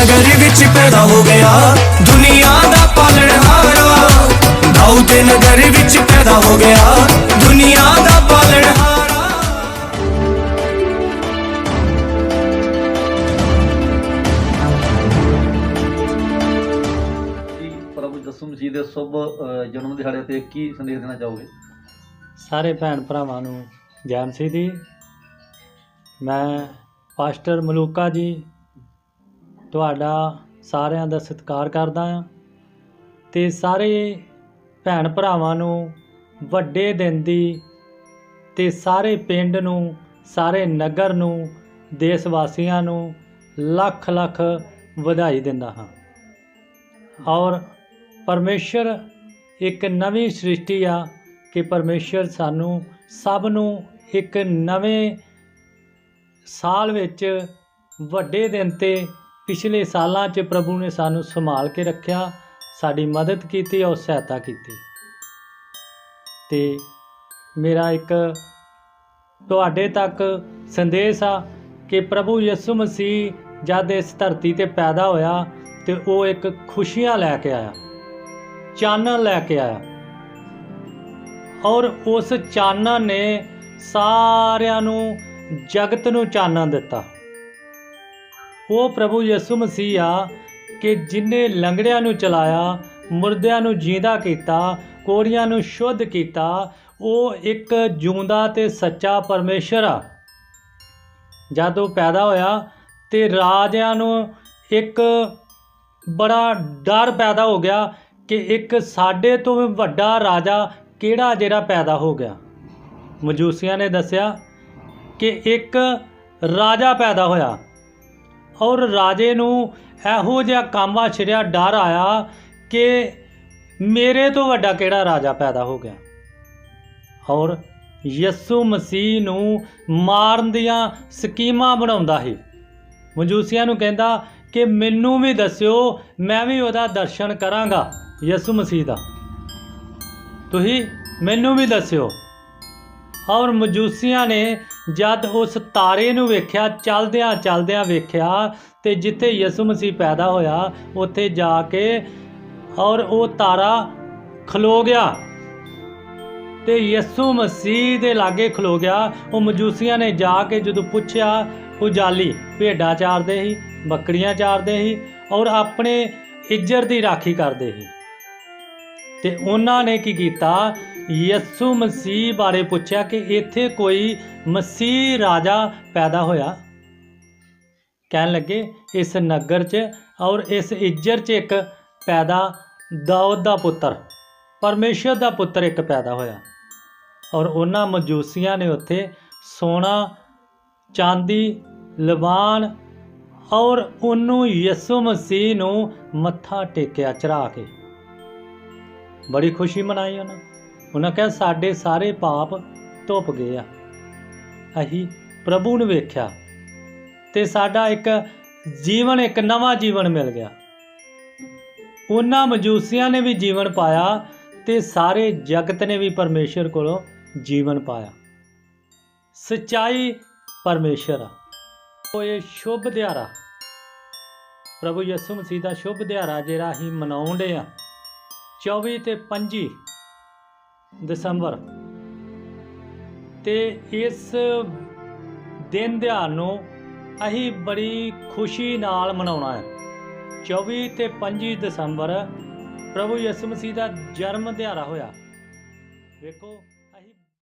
ਨਗਰ ਵਿੱਚ ਪੈਦਾ ਹੋ ਗਿਆ। ਦੁਨੀਆ ਦਾ ਪਾਲਣਹਾਰਾ ਦਾਊਦ ਨਗਰ ਵਿੱਚ ਪੈਦਾ ਹੋ ਗਿਆ। ਦੁਨੀਆ ਦਾ ਪਾਲਣਹਾਰਾ ਪ੍ਰਭੂ ਯਿਸੂ ਮਸੀਹ ਦੇ ਸਭ ਜਨਮ ਦਿਹਾੜੇ ਤੇ ਕੀ ਸੰਦੇਸ਼ ਦੇਣਾ ਚਾਹੋਗੇ? ਸਾਰੇ ਭੈਣ ਭਰਾਵਾਂ ਨੂੰ ਜੈ ਮਸੀਹ ਦੀ। ਮੈਂ ਪਾਸਟਰ ਮਲੂਕਾ ਜੀ ਤੁਹਾਡਾ ਸਾਰਿਆਂ ਦਾ ਸਤਿਕਾਰ ਕਰਦਾ ਹਾਂ ਤੇ ਸਾਰੇ ਭੈਣ ਭਰਾਵਾਂ ਨੂੰ ਵੱਡੇ ਦਿਨ ਦੀ ਤੇ ਸਾਰੇ ਪਿੰਡ ਨੂੰ, ਸਾਰੇ ਨਗਰ ਨੂੰ ਦੇਸ਼ ਵਾਸੀਆਂ ਨੂੰ ਲੱਖ ਲੱਖ ਵਧਾਈ ਦਿੰਦਾ ਹਾਂ। ਔਰ ਪਰਮੇਸ਼ਰ ਇੱਕ ਨਵੀਂ ਸ੍ਰਿਸ਼ਟੀ ਆ ਕਿ ਪਰਮੇਸ਼ਰ ਸਾਨੂੰ ਸਭ ਨੂੰ ਇੱਕ ਨਵੇਂ ਸਾਲ ਵਿੱਚ ਵੱਡੇ ਦਿਨ ਤੇ ਪਿਛਲੇ ਸਾਲਾਂ 'ਚ ਪ੍ਰਭੂ ਨੇ ਸਾਨੂੰ ਸੰਭਾਲ ਕੇ ਰੱਖਿਆ, ਸਾਡੀ ਮਦਦ ਕੀਤੀ, ਔਰ ਸਹਾਇਤਾ ਕੀਤੀ। ਤੇ ਮੇਰਾ ਇੱਕ ਤੁਹਾਡੇ ਤੱਕ ਸੰਦੇਸ਼ ਆ ਕਿ ਪ੍ਰਭੂ ਯਿਸੂ ਮਸੀਹ ਜਦ ਇਸ ਧਰਤੀ ਤੇ ਪੈਦਾ ਹੋਇਆ ਤੇ ਉਹ ਇੱਕ ਖੁਸ਼ੀਆਂ ਲੈ ਕੇ ਆਇਆ, ਚਾਨਣ ਲੈ ਕੇ ਆਇਆ। ਔਰ ਉਸ ਚਾਨਣ ਨੇ ਸਾਰਿਆਂ ਨੂੰ ਜਗਤ ਨੂੰ ਚਾਨਣ ਦਿੱਤਾ। ਉਹ ਪ੍ਰਭੂ ਯਿਸੂ ਮਸੀਹ ਆ ਕਿ ਜਿਨੇ ਲੰਗੜਿਆਂ ਨੂੰ ਚਲਾਇਆ, ਮੁਰਦਿਆਂ ਨੂੰ ਜੀਂਦਾ ਕੀਤਾ ਕੋੜੀਆਂ ਨੂੰ ਸ਼ੁੱਧ ਕੀਤਾ, ਉਹ ਇੱਕ ਜਿਉਂਦਾ ਤੇ ਸੱਚਾ ਪਰਮੇਸ਼ਰ ਆ। ਜਦ ਉਹ ਪੈਦਾ ਹੋਇਆ ਤੇ ਰਾਜਿਆਂ ਨੂੰ ਇੱਕ ਬੜਾ ਡਰ ਪੈਦਾ ਹੋ ਗਿਆ ਕਿ ਇੱਕ ਸਾਡੇ ਤੋਂ ਵੀ ਵੱਡਾ ਰਾਜਾ ਕਿਹੜਾ ਜਿਹੜਾ ਪੈਦਾ ਹੋ ਗਿਆ। ਮਜੂਸੀਆਂ ਨੇ ਦੱਸਿਆ ਕਿ ਇੱਕ ਰਾਜਾ ਪੈਦਾ ਹੋਇਆ। ਔਰ ਰਾਜੇ ਨੂੰ ਇਹੋ ਜਿਹਾ ਕੰਮ ਛਿੜਿਆ ਡਰ ਆਇਆ ਕਿ ਮੇਰੇ ਤੋਂ ਵੱਡਾ ਕਿਹੜਾ ਰਾਜਾ ਪੈਦਾ ਹੋ ਗਿਆ। ਔਰ ਯਿਸੂ ਮਸੀਹ ਨੂੰ ਮਾਰਨ ਦੀਆਂ ਸਕੀਮਾਂ ਬਣਾਉਂਦਾ ਸੀ। ਮਜੂਸੀਆਂ ਨੂੰ ਕਹਿੰਦਾ ਕਿ ਮੈਨੂੰ ਵੀ ਦੱਸਿਓ, ਮੈਂ ਵੀ ਉਹਦਾ ਦਰਸ਼ਨ ਕਰਾਂਗਾ ਯਿਸੂ ਮਸੀਹ ਦਾ। ਤੁਸੀਂ ਮੈਨੂੰ ਵੀ ਦੱਸਿਓ। ਔਰ ਮਜੂਸੀਆਂ ਨੇ ਜਦ ਉਸ ਤਾਰੇ ਨੂੰ ਵੇਖਿਆ, ਚਲਦਿਆਂ ਚਲਦਿਆਂ ਵੇਖਿਆ ਤੇ ਜਿੱਥੇ ਯਿਸੂ ਮਸੀਹ ਪੈਦਾ ਹੋਇਆ, ਉੱਥੇ ਜਾ ਕੇ ਔਰ ਉਹ ਤਾਰਾ ਖਲੋ ਗਿਆ। ਤੇ ਯਿਸੂ ਮਸੀਹ ਦੇ ਲਾਗੇ ਖਲੋ ਗਿਆ। ਉਹ ਮਜੂਸੀਆਂ ਨੇ ਜਾ ਕੇ ਜਦੋਂ ਪੁੱਛਿਆ ਉਜਾਲੀ ਭੇਡਾਂ ਚਾਰਦੇ ਸੀ, ਬੱਕਰੀਆਂ ਚਾਰਦੇ ਸੀ ਔਰ ਆਪਣੇ ਇੱਜ਼ਤ ਦੀ ਰਾਖੀ ਕਰਦੇ ਸੀ। ਤੇ ਉਹਨਾਂ ਨੇ ਕੀ ਕੀਤਾ? ਯਿਸੂ ਮਸੀਹ ਬਾਰੇ ਪੁੱਛਿਆ ਕਿ ਇੱਥੇ ਕੋਈ ਮਸੀਹ ਰਾਜਾ ਪੈਦਾ ਹੋਇਆ? ਕਹਿਣ ਲੱਗੇ, ਇਸ ਨਗਰ 'ਚ ਔਰ ਇਸ ਇੱਜਰ 'ਚ ਇੱਕ ਪੈਦਾ ਦਾਊਦ ਦਾ ਪੁੱਤਰ, ਪਰਮੇਸ਼ਰ ਦਾ ਪੁੱਤਰ ਇੱਕ ਪੈਦਾ ਹੋਇਆ। ਔਰ ਉਹਨਾਂ ਮਜੂਸੀਆਂ ਨੇ ਉੱਥੇ ਸੋਨਾ, ਚਾਂਦੀ ਲਬਾਨ ਔਰ ਉਹਨੂੰ ਯਿਸੂ ਮਸੀਹ ਨੂੰ ਮੱਥਾ ਟੇਕਿਆ ਚੜਾ ਕੇ। ਬੜੀ ਖੁਸ਼ੀ ਮਨਾਈ ਉਹਨਾਂ। ਉਹਨਾਂ ਕਿਹਾ, ਸਾਡੇ ਸਾਰੇ ਪਾਪ ਧੁੱਪ ਗਏ ਆ। ਅਸੀਂ ਪ੍ਰਭੂ ਨੂੰ ਵੇਖਿਆ ਤੇ ਸਾਡਾ ਇੱਕ ਜੀਵਨ, ਇੱਕ ਨਵਾਂ ਜੀਵਨ ਮਿਲ ਗਿਆ। ਉਹਨਾਂ ਮਜੂਸੀਆਂ ਨੇ ਵੀ ਜੀਵਨ ਪਾਇਆ ਤੇ ਸਾਰੇ ਜਗਤ ਨੇ ਵੀ ਪਰਮੇਸ਼ਰ ਕੋਲੋਂ ਜੀਵਨ ਪਾਇਆ। ਸਚਾਈ ਪਰਮੇਸ਼ਰ ਆ। ਉਹ ਇਹ ਸ਼ੁਭ ਦਿਹਾੜਾ। ਪ੍ਰਭੂ ਯਿਸੂ ਮਸੀਹ ਦਾ ਸ਼ੁਭ ਦਿਹਾੜਾ ਜਿਹੜਾ ਅਸੀਂ ਮਨਾਉਂਦੇ ਆ। 24 ਤੇ 25 ਦਸੰਬਰ। ਤੇ ਇਸ ਦਿਨ ਦਿਹਾੜ ਨੂੰ ਅਸੀਂ ਬੜੀ ਖੁਸ਼ੀ ਨਾਲ ਮਨਾਉਣਾ ਹੈ। 24 ਤੇ 25 ਦਸੰਬਰ ਪ੍ਰਭੂ ਯਿਸੂ ਮਸੀਹ ਦਾ ਜਨਮ ਦਿਹਾੜਾ ਹੋਇਆ। ਵੇਖੋ।